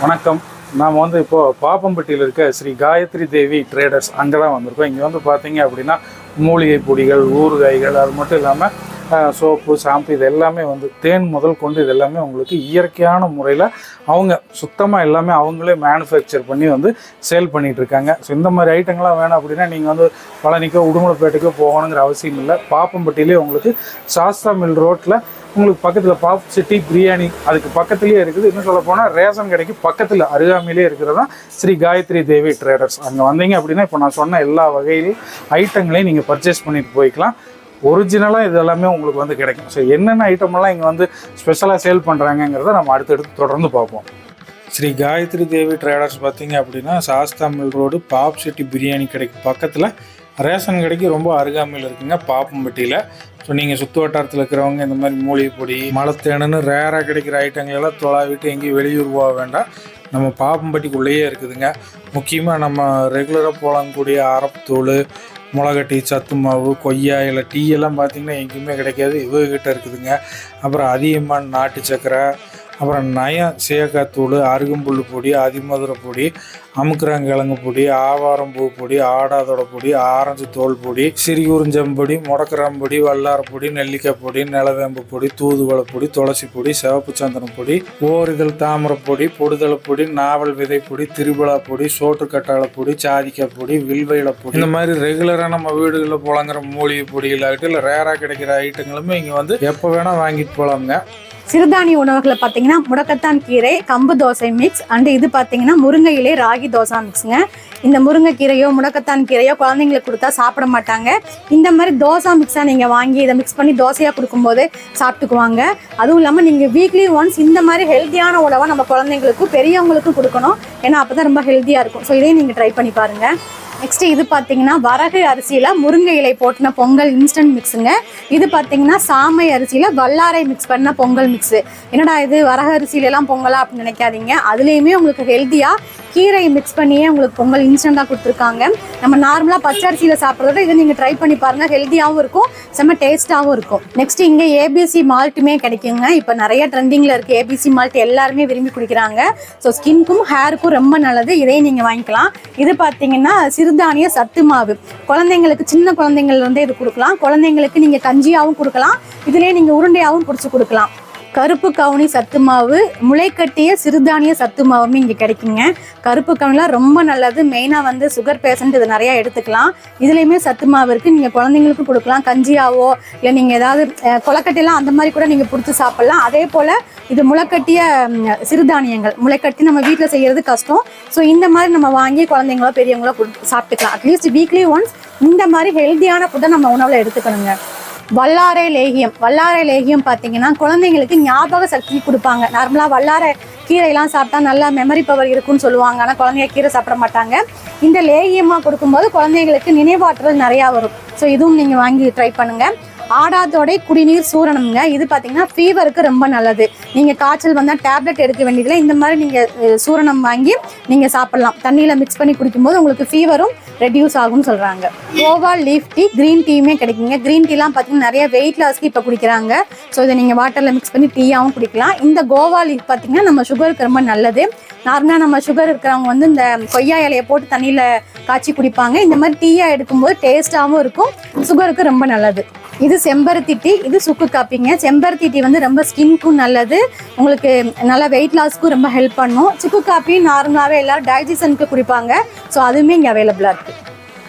வணக்கம். நாம் வந்து இப்போது பாப்பம்பட்டியில் இருக்க ஸ்ரீ காயத்ரி தேவி ட்ரேடர்ஸ் அங்கே தான் வந்திருக்கோம். இங்கே வந்து பார்த்தீங்க அப்படின்னா மூலிகை பொடிகள் ஊறுகாய்கள் அது மட்டும் இல்லாமல் சோப்பு ஷாம்பு இது எல்லாமே வந்து தேன் முதல் கொண்டு இது எல்லாமே உங்களுக்கு இயற்கையான முறையில் அவங்க சுத்தமாக எல்லாமே அவங்களே மேனுஃபேக்சர் பண்ணி வந்து சேல் பண்ணிகிட்ருக்காங்க இருக்காங்க. ஸோ இந்த மாதிரி ஐட்டங்கள்லாம் வேணும் அப்படின்னா நீங்கள் வந்து பழனிக்கோ உடுமலைப்பேட்டைக்கோ போகணுங்கிற அவசியம் இல்லை. பாப்பம்பட்டியிலே உங்களுக்கு சாஸ்தா மில் ரோட்டில் உங்களுக்கு பக்கத்தில் பாப் சிட்டி பிரியாணி அதுக்கு பக்கத்துலேயே இருக்குது. இன்னும் சொல்ல போனால் ரேஷன் கடைக்கு பக்கத்தில் அருகாமையிலே இருக்கிறது தான் ஸ்ரீ காயத்ரி தேவி ட்ரேடர்ஸ் அங்கே வந்தீங்க அப்படின்னா இப்போ நான் சொன்ன எல்லா வகையிலும் ஐட்டங்களையும் நீங்கள் பர்ச்சேஸ் பண்ணிட்டு போய்க்கலாம். ஒரிஜினலாக இது எல்லாமே உங்களுக்கு வந்து கிடைக்கும். ஸோ என்னென்ன ஐட்டமெல்லாம் இங்கே வந்து ஸ்பெஷலாக சேல் பண்ணுறாங்கங்கிறத நம்ம அடுத்தடுத்து தொடர்ந்து பார்ப்போம். ஸ்ரீ காயத்ரி தேவி ட்ரேடர்ஸ் பார்த்தீங்க அப்படின்னா சாஸ்தாமல் ரோடு பாப் சிட்டி பிரியாணி கடைக்கு பக்கத்தில் ரேஷன் கடைக்கு ரொம்ப அருகாமையில் இருக்குங்க பாப்பம்பட்டியில். ஸோ நீங்கள் சுற்று வட்டாரத்தில் இருக்கிறவங்க இந்த மாதிரி மூலிகை பொடி மலத்தேனுன்னு ரேராக கிடைக்கிற ஐட்டங்கள் எல்லாம் தொலாவிட்டு எங்கேயும் வெளியூர் போக வேண்டாம். நம்ம பாப்பம்பட்டிக்குள்ளேயே இருக்குதுங்க. முக்கியமாக நம்ம ரெகுலராக போகலாங்கக்கூடிய அரப்புத்தூள் மிளகட்டி சத்து மாவு கொய்யா இல்லை டீ எல்லாம் பார்த்திங்கன்னா எங்கேயுமே கிடைக்காது. இவங்ககிட்ட இருக்குதுங்க. அப்புறம் அதிகமான நாட்டு சக்கரை அப்புறம் நயம் சேக்காத்தூள் அருகம்புல் பொடி அதிமதுரை பொடி அமுக்குறாங்கிழங்கு பொடி ஆவாரம்பூ பொடி ஆடாதோட பொடி ஆரஞ்சு தோல் பொடி சிறிகுறிஞ்சம்பொடி முடக்கராம்பொடி வல்லார நெல்லிக்காய் பொடி நிலவேம்பு பொடி தூதுவளை பொடி துளசி பொடி சிவப்பு சந்தன பொடி ஓரிதழ் தாமரை பொடி பொடுதலை பொடி நாவல் விதை பொடி திருவிழா பொடி சோற்று கட்டாளை பொடி சாதிக்காய் பொடி வில்வையில பொடி. இந்த மாதிரி ரெகுலராக நம்ம வீடுகளில் புழங்குற மூலிகை பொடிகளாகட்டும் இல்லை ரேராக கிடைக்கிற ஐட்டங்களுமே இங்கே வந்து எப்போ வேணால் வாங்கிட்டு போகலாமுங்க சிறுதானிய உணவுகளை பார்த்தீங்கன்னா முடக்கத்தான் கீரை கம்பு தோசை மிக்ஸ் அண்டு இது பார்த்தீங்கன்னா முருங்கையிலே ராகி தோசை மிக்ஸுங்க இந்த முருங்கைக்கீரையோ முடக்கத்தான் கீரையோ குழந்தைங்களுக்கு கொடுத்தா சாப்பிட மாட்டாங்க. இந்த மாதிரி தோசை மிக்ஸாக நீங்கள் வாங்கி இதை மிக்ஸ் பண்ணி தோசையாக கொடுக்கும்போது சாப்பிட்டுக்குவாங்க. அதுவும் இல்லாமல் நீங்கள் வீக்லி ஒன்ஸ் இந்த மாதிரி ஹெல்த்தியான உணவை நம்ம குழந்தைங்களுக்கும் பெரியவங்களுக்கும் கொடுக்கணும். ஏன்னா அப்போ தான் ரொம்ப ஹெல்த்தியாக இருக்கும். ஸோ இதையும் நீங்கள் ட்ரை பண்ணி பாருங்கள் நெக்ஸ்ட் இது பார்த்தீங்கன்னா வரகு அரிசியில் முருங்கை இலை போட்டின பொங்கல் இன்ஸ்டன்ட் மிக்ஸுங்க இது பார்த்தீங்கன்னா சாமை அரிசியில் வல்லாரை மிக்ஸ் பண்ண பொங்கல் மிக்ஸு என்னடா இது வரகு அரிசியிலலாம் பொங்கலா அப்படின்னு நினைக்காதீங்க. அதுலேயுமே உங்களுக்கு ஹெல்த்தியாக கீரை மிக்ஸ் பண்ணியே உங்களுக்கு பொங்கல் இன்ஸ்டண்ட்டாக கொடுத்துருக்காங்க. நம்ம நார்மலாக பச்சை அரிசியில் சாப்பிட்றத இதை நீங்கள் ட்ரை பண்ணி பாருங்கள் ஹெல்த்தியாகவும் இருக்கும் செம்ம டேஸ்ட்டாகவும் இருக்கும். நெக்ஸ்ட் இங்கே ஏபிசி மால்ட்டுமே கிடைக்குங்க. இப்போ நிறைய ட்ரெண்டிங்கில் இருக்குது ஏபிசி மால்ட் எல்லாருமே விரும்பி குடிக்கிறாங்க. ஸோ ஸ்கின்க்கும் ஹேருக்கும் ரொம்ப நல்லது. இதையும் நீங்கள் வாங்கிக்கலாம். இது பார்த்தீங்கன்னா சிறுதானிய சத்து மாவு. குழந்தைங்களுக்கு சின்ன குழந்தைங்கள்ல இருந்தே இது கொடுக்கலாம். குழந்தைங்களுக்கு நீங்கள் கஞ்சியாகவும் கொடுக்கலாம். இதுலேயே நீங்கள் உருண்டையாகவும் பிடிச்சி கொடுக்கலாம். கருப்பு கவுனி சத்து மாவு முளைக்கட்டிய சிறுதானிய சத்து மாவுமே இங்கே கிடைக்குங்க. கருப்பு கவுனிலாம் ரொம்ப நல்லது. மெயினாக வந்து சுகர் பேஷண்ட் இது நிறையா எடுத்துக்கலாம். இதுலேயுமே சத்து மாவு இருக்குது நீங்கள் குழந்தைங்களுக்கும் கொடுக்கலாம். கஞ்சியாவோ இல்லை நீங்கள் ஏதாவது கொலக்கட்டையெல்லாம் அந்த மாதிரி கூட நீங்கள் பிடிச்சி சாப்பிட்லாம். அதே போல் இது முளைக்கட்டிய சிறுதானியங்கள். முளைக்கட்டி நம்ம வீட்டில் செய்கிறது கஷ்டம். ஸோ இந்த மாதிரி நம்ம வாங்கி குழந்தைங்களோ பெரியவங்களோ கொடு சாப்பிட்டுக்கலாம். அட்லீஸ்ட் வீக்லி ஒன்ஸ் இந்த மாதிரி ஹெல்த்தியான ஃபுட்டை நம்ம உணவில் எடுத்துக்கணுங்க. வல்லாரை லேகியம். வல்லாரை லேகியம் பார்த்தீங்கன்னா குழந்தைங்களுக்கு ஞாபக சக்தி கொடுப்பாங்க. நார்மலாக வல்லாரை கீரையெல்லாம் சாப்பிட்டா நல்லா மெமரி பவர் இருக்குன்னு சொல்லுவாங்க. ஆனால் குழந்தைங்க கீரை சாப்பிட மாட்டாங்க. இந்த லேகியமாக கொடுக்கும்போது குழந்தைங்களுக்கு நினைவாற்றல் நிறையா வரும். ஸோ இதுவும் நீங்கள் வாங்கி ட்ரை பண்ணுங்கள் ஆடாதோடை குடிநீர் சூரணம்ங்க இது பார்த்தீங்கன்னா ஃபீவருக்கு ரொம்ப நல்லது. நீங்கள் காய்ச்சல் வந்தால் டேப்லெட் எடுக்க வேண்டியதில்லை. இந்த மாதிரி நீங்கள் சூரணம் வாங்கி நீங்கள் சாப்பிட்லாம். தண்ணியில் மிக்ஸ் பண்ணி குடிக்கும்போது உங்களுக்கு ஃபீவரும் ரெடியூஸ் ஆகும்னு சொல்கிறாங்க ஓவால் லீஃப் டீ க்ரீன் டீயுமே கிடைக்குங்க. க்ரீன் டீலாம் பார்த்தீங்கன்னா நிறைய வெயிட் லாஸ்க்கு இப்போ குடிக்கிறாங்க. ஸோ இதை நீங்கள் வாட்டரில் மிக்ஸ் பண்ணி டீயாகவும் குடிக்கலாம். இந்த கோவா லீஃப் பார்த்தீங்கன்னா நம்ம சுகருக்கு ரொம்ப நல்லது. நார்மலாக நம்ம சுகர் இருக்கிறவங்க வந்து இந்த கொய்யா இலையை போட்டு தண்ணியில் காய்ச்சி குடிப்பாங்க. இந்த மாதிரி டீயாக எடுக்கும்போது டேஸ்ட்டாகவும் இருக்கும். சுகருக்கு ரொம்ப நல்லது. இது செம்பருத்தி டீ இது சுக்கு காப்பிங்க. செம்பருத்தி டீ வந்து ரொம்ப ஸ்கின்க்கும் நல்லது. உங்களுக்கு நல்லா வெயிட் லாஸ்க்கும் ரொம்ப ஹெல்ப் பண்ணும். சுக்கு காப்பி நார்மலாகவே எல்லாரும் டைஜஷனுக்கு குடிப்பாங்க. ஸோ அதுவுமே இங்கே அவைலபிளாக இருக்குது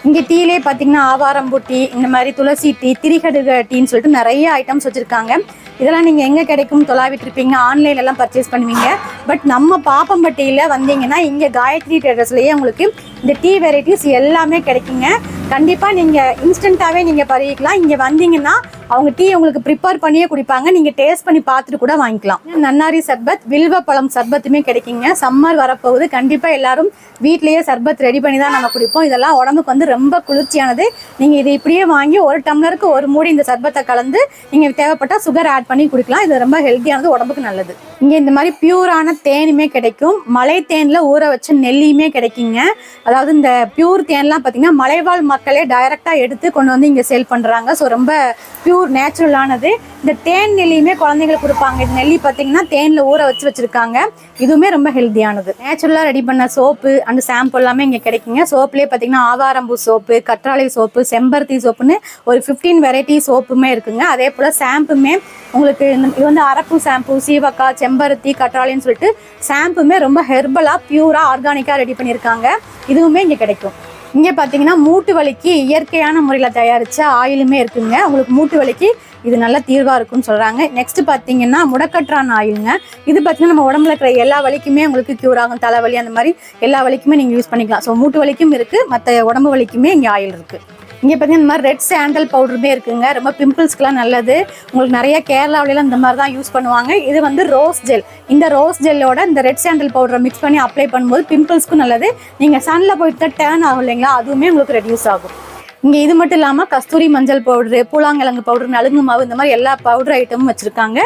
இங்கே டீலே பார்த்தீங்கன்னா ஆவாரம்பூ டீ இந்த மாதிரி துளசி டீ திரிகடுக டீன்னு சொல்லிட்டு நிறைய ஐட்டம்ஸ் வச்சுருக்காங்க. இதெல்லாம் நீங்கள் எங்கே கிடைக்கும் தொலாவிட்டுருப்பீங்க ஆன்லைன்லலாம் பர்ச்சேஸ் பண்ணுவீங்க. பட் நம்ம பாப்பம்பட்டியில் வந்தீங்கன்னா இங்கே காயத்ரி ட்ரேடர்ஸ்லேயே உங்களுக்கு இந்த டீ வெரைட்டிஸ் எல்லாமே கிடைக்குங்க. கண்டிப்பாக நீங்கள் இன்ஸ்டண்ட்டாகவே நீங்கள் பருகிக்கலாம் இங்கே வந்தீங்கன்னா அவங்க டீ உங்களுக்கு ப்ரிப்பேர் பண்ணியே குடிப்பாங்க. நீங்கள் டேஸ்ட் பண்ணி பார்த்துட்டு கூட வாங்கிக்கலாம். நன்னாரி சர்பத் வில்வ பழம் சர்பத்துமே கிடைக்குங்க. சம்மர் வரப்போகுது. கண்டிப்பாக எல்லாரும் வீட்லேயே சர்பத் ரெடி பண்ணி தான் நம்ம குடிப்போம். இதெல்லாம் உடம்புக்கு வந்து ரொம்ப குளிர்ச்சியானது. நீங்கள் இதை இப்படியே வாங்கி ஒரு டம்ளருக்கு ஒரு மூடி இந்த சர்பத்தை கலந்து நீங்கள் தேவைப்பட்டால் சுகர் ஆட் பண்ணி குடிக்கலாம். இது ரொம்ப ஹெல்த்தியானது உடம்புக்கு நல்லது. இங்கே இந்த மாதிரி பியூரான தேனுமே கிடைக்கும். மலை தேனில் ஊற வச்ச நெல்லியுமே கிடைக்குங்க. அதாவது இந்த பியூர் தேன்லாம் பார்த்தீங்கன்னா மலைவாழ் மக்களே டைரெக்டாக எடுத்து கொண்டு வந்து இங்கே சேல் பண்ணுறாங்க ஸோ ரொம்ப பியூர் பியூர் நேச்சுரலானது இந்த தேன் நெல்லியுமே குழந்தைங்களுக்கு கொடுப்பாங்க. இந்த நெல்லி பார்த்தீங்கன்னா தேனில் ஊற வச்சு வச்சுருக்காங்க. இதுவுமே ரொம்ப ஹெல்த்தியானது நேச்சுரலாக ரெடி பண்ண சோப்பு அந்த ஷாம்பு எல்லாமே இங்கே கிடைக்குங்க. சோப்புலேயே பார்த்தீங்கன்னா ஆவாரம்பூ சோப்பு கற்றாழை சோப்பு செம்பருத்தி சோப்புன்னு ஒரு ஃபிஃப்டீன் வெரைட்டி சோப்புமே இருக்குங்க. அதே போல் ஷாம்புமே உங்களுக்கு இந்த இது வந்து அரப்பு ஷாம்பு சீவக்காய் செம்பருத்தி கற்றாழைன்னு சொல்லிட்டு ஷாம்புமே ரொம்ப ஹெர்பலாக பியூராக ஆர்கானிக்காக ரெடி பண்ணியிருக்காங்க இதுவுமே இங்கே கிடைக்கும். இங்கே பார்த்தீங்கன்னா மூட்டு வலிக்கு இயற்கையான முறையில் தயாரித்த ஆயிலுமே இருக்குங்க. உங்களுக்கு மூட்டு வலிக்கு இது நல்ல தீர்வாக இருக்கும்னு சொல்கிறாங்க நெக்ஸ்ட் பார்த்தீங்கன்னா முடக்கற்றான் ஆயிலுங்க. இது பார்த்தீங்கன்னா நம்ம உடம்புல இருக்கிற எல்லா வலிக்குமே உங்களுக்கு க்யூர் ஆகும். தலைவலி அந்த மாதிரி எல்லா வலிக்குமே நீங்கள் யூஸ் பண்ணிக்கலாம். ஸோ மூட்டு வலிக்கும் இருக்குது மற்ற உடம்பு வலிக்குமே இங்கே ஆயில் இருக்குது இங்கே பார்த்தீங்கன்னா இந்த மாதிரி ரெட் சாண்டல் பவுடருமே இருக்குங்க. ரொம்ப பிம்பிள்ஸ்க்குலாம் நல்லது. உங்களுக்கு நிறைய கேரளாவிலாம் இந்த மாதிரி தான் யூஸ் பண்ணுவாங்க. இது வந்து ரோஸ் ஜெல் இந்த ரோஸ் ஜெல்லோட இந்த ரெட் சாண்டல் பவுடரை மிக்ஸ் பண்ணி அப்ளை பண்ணும்போது பிம்பிள்ஸ்க்கும் நல்லது. நீங்கள் சன்னில் போயிட்டு டேர்ன் ஆகும் இல்லைங்களா? அதுவுமே உங்களுக்கு ரெடியூஸ் ஆகும். இங்கே இது மட்டும் இல்லாமல் கஸ்தூரி மஞ்சள் பவுடரு பூலாங்கிழங்கு பவுடர் நலுங்கு மாவு இந்த மாதிரி எல்லா பவுடர் ஐட்டமும் வச்சுருக்காங்க.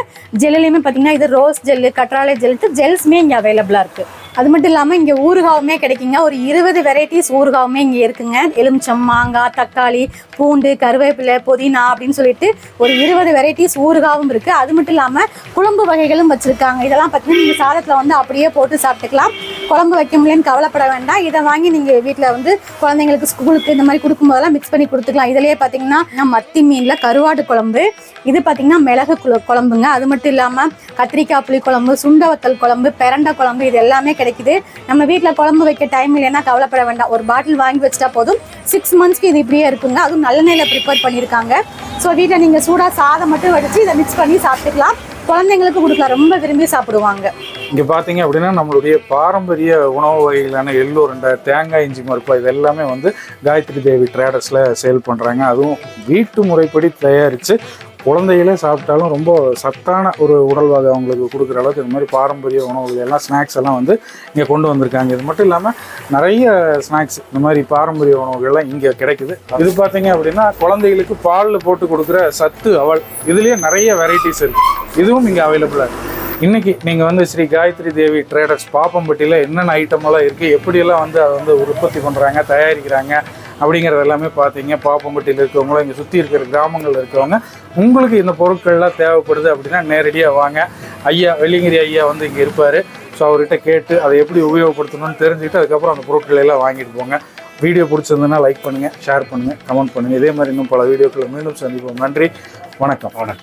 ஜெல்லுலேயுமே பார்த்தீங்கன்னா இது ரோஸ் ஜெல்லு கற்றாழை ஜெல்ட்டு ஜெல்ஸுமே இங்கே அவைலபிளாக இருக்குது அது மட்டும் இல்லாமல் இங்கே ஊறுகாவுமே கிடைக்குங்க. ஒரு இருபது வெரைட்டிஸ் ஊறுகாவுமே இங்கே இருக்குங்க. எலுமிச்சம் மாங்காய் தக்காளி பூண்டு கருவேப்பிலை புதினா அப்படின்னு சொல்லிட்டு ஒரு இருபது வெரைட்டிஸ் ஊறுகாவும் இருக்குது அது மட்டும் இல்லாமல் குழம்பு வகைகளும் வச்சுருக்காங்க. இதெல்லாம் பார்த்தீங்கன்னா நீங்கள் சாதத்தில் வந்து அப்படியே போட்டு சாப்பிட்டுக்கலாம். குழம்பு வைக்க முடியலன்னு கவலைப்பட வேண்டாம். இதை வாங்கி நீங்கள் வீட்டில் வந்து குழந்தைங்களுக்கு ஸ்கூலுக்கு இந்த மாதிரி கொடுக்கும்போதெல்லாம் மிக்ஸ் பண்ணி கொடுத்துக்கலாம். இதுலேயே பார்த்தீங்கன்னா மத்தி மீனில் கருவாடு குழம்பு இது பார்த்தீங்கன்னா மிளகு குழ- குழம்புங்க. அது மட்டும் இல்லாமல் கத்திரிக்காய் புளி குழம்பு சுண்ட வத்தல் குழம்பு பெரண்டை குழம்பு இது எல்லாமே கிடைக்குது. நம்ம வீட்டில் குழம்பு வைக்க டைம் இல்லைன்னா கவலைப்பட வேண்டாம். ஒரு பாட்டில் வாங்கி வச்சுட்டா போதும். சிக்ஸ் மந்த்ஸ்க்கு இது இப்படியே இருக்குங்க. அதுவும் நல்லெண்ணெயில் ப்ரிப்பேர் பண்ணியிருக்காங்க. ஸோ வீட்டில் நீங்கள் சூடாக சாதம் மட்டும் வடித்து இதை மிக்ஸ் பண்ணி சாப்பிட்டுக்கலாம். குழந்தைங்களுக்கு கொடுக்கலாம் ரொம்ப விரும்பி சாப்பிடுவாங்க. இங்கே பார்த்தீங்க அப்படின்னா நம்மளுடைய பாரம்பரிய உணவு வகைகளான எள்ளூருண்டை தேங்காய் இஞ்சி மறுப்பா இது எல்லாமே வந்து காயத்ரி தேவி ட்ரேடர்ஸில் சேல் பண்ணுறாங்க அதுவும் வீட்டு முறைப்படி தயாரித்து குழந்தைகளே சாப்பிட்டாலும் ரொம்ப சத்தான ஒரு உடல்வாக அவங்களுக்கு கொடுக்குற அளவுக்கு இந்த மாதிரி பாரம்பரிய உணவுகள் எல்லாம் ஸ்நாக்ஸ் எல்லாம் வந்து இங்கே கொண்டு வந்திருக்காங்க. இது மட்டும் இல்லாமல் நிறைய ஸ்நாக்ஸ் இந்த மாதிரி பாரம்பரிய உணவுகள்லாம் இங்கே கிடைக்குது. இது பார்த்தீங்க அப்படின்னா குழந்தைகளுக்கு பாலில் போட்டு கொடுக்குற சத்து அவல் இதுலேயே நிறைய வெரைட்டிஸ் இருக்குது இதுவும் இங்கே அவைலபிளாக இருக்குது இன்றைக்கி நீங்கள் வந்து ஸ்ரீ காயத்ரி தேவி ட்ரேடர்ஸ் பாப்பம்பட்டியில் என்னென்ன ஐட்டமெல்லாம் இருக்குது எப்படியெல்லாம் வந்து அதை வந்து உற்பத்தி பண்ணுறாங்க தயாரிக்கிறாங்க அப்படிங்கிறது எல்லாமே பார்த்தீங்க. பாப்பம்பட்டியில் இருக்கிறவங்களும் இங்கே சுற்றி இருக்கிற கிராமங்களில் இருக்கவங்க உங்களுக்கு இந்த பொருட்கள்லாம் தேவைப்படுது அப்படின்னா நேரடியாக வாங்க. ஐயா வெள்ளிங்கிரி ஐயா வந்து இங்கே இருப்பார். ஸோ அவர்கிட்ட கேட்டு அதை எப்படி உபயோகப்படுத்தணும்னு தெரிஞ்சுக்கிட்டு அதுக்கப்புறம் அந்த பொருட்களை எல்லாம் வாங்கிட்டு போங்க. வீடியோ பிடிச்சிருந்ததுன்னா லைக் பண்ணுங்கள் ஷேர் பண்ணுங்கள் கமெண்ட் பண்ணுங்கள் இதே மாதிரி இன்னும் பல வீடியோக்களை மீண்டும் சந்திப்போம். நன்றி வணக்கம். வணக்கம்.